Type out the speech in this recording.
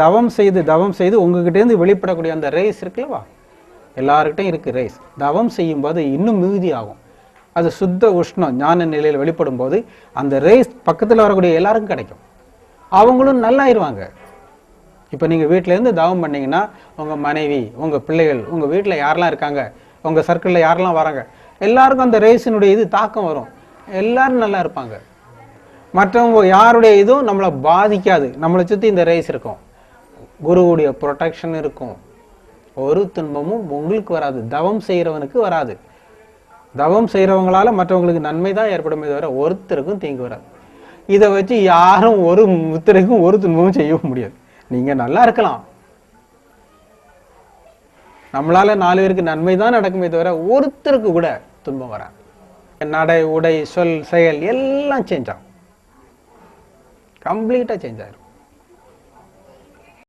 தவம் செய்து தவம் செய்து உங்ககிட்டேருந்து வெளிப்படக்கூடிய அந்த ரேஸ் இருக்குல்லவா எல்லாருக்கிட்டையும் இருக்கு ரேஸ் தவம் செய்யும்போது இன்னும் மிகுதி ஆகும் அது சுத்த உஷ்ணம் ஞான நிலையில் வெளிப்படும் போது அந்த ரேஸ் பக்கத்தில் வரக்கூடிய எல்லாருக்கும் கிடைக்கும். அவங்களும் நல்லாயிருவாங்க. இப்போ நீங்கள் வீட்டிலேருந்து தவம் பண்ணீங்கன்னா உங்கள் மனைவி உங்கள் பிள்ளைகள் உங்கள் வீட்டில் யாரெல்லாம் இருக்காங்க உங்கள் சர்க்கிளில் யாரெல்லாம் வராங்க எல்லாருக்கும் அந்த ரேஸினுடைய இது தாக்கம் வரும். எல்லாரும் நல்லா இருப்பாங்க. மற்றவங்க யாருடைய இதுவும் நம்மளை பாதிக்காது. நம்மளை சுற்றி இந்த ரேஸ் இருக்கும். குருவுடைய ப்ரொடெக்ஷன் இருக்கும். ஒரு துன்பமும் உங்களுக்கு வராது. தவம் செய்கிறவனுக்கு வராது. தவம் செய்கிறவங்களால மற்றவங்களுக்கு நன்மை தான் ஏற்படுமே தவிர ஒருத்தருக்கும் தீங்கு வராது. இதை வச்சு யாரும் ஒரு முத்தருக்கும் ஒரு துன்பமும் செய்யவும் முடியாது. நீங்க நல்லா இருக்கலாம். நம்மளால நாலு பேருக்கு நன்மை தான் நடக்குமே தவிர ஒருத்தருக்கு கூட துன்பம் வராது. நடை உடை சொல் செயல் எல்லாம் சேஞ்ச் ஆகும். கம்ப்ளீட்டாக சேஞ்ச் ஆயிரும்.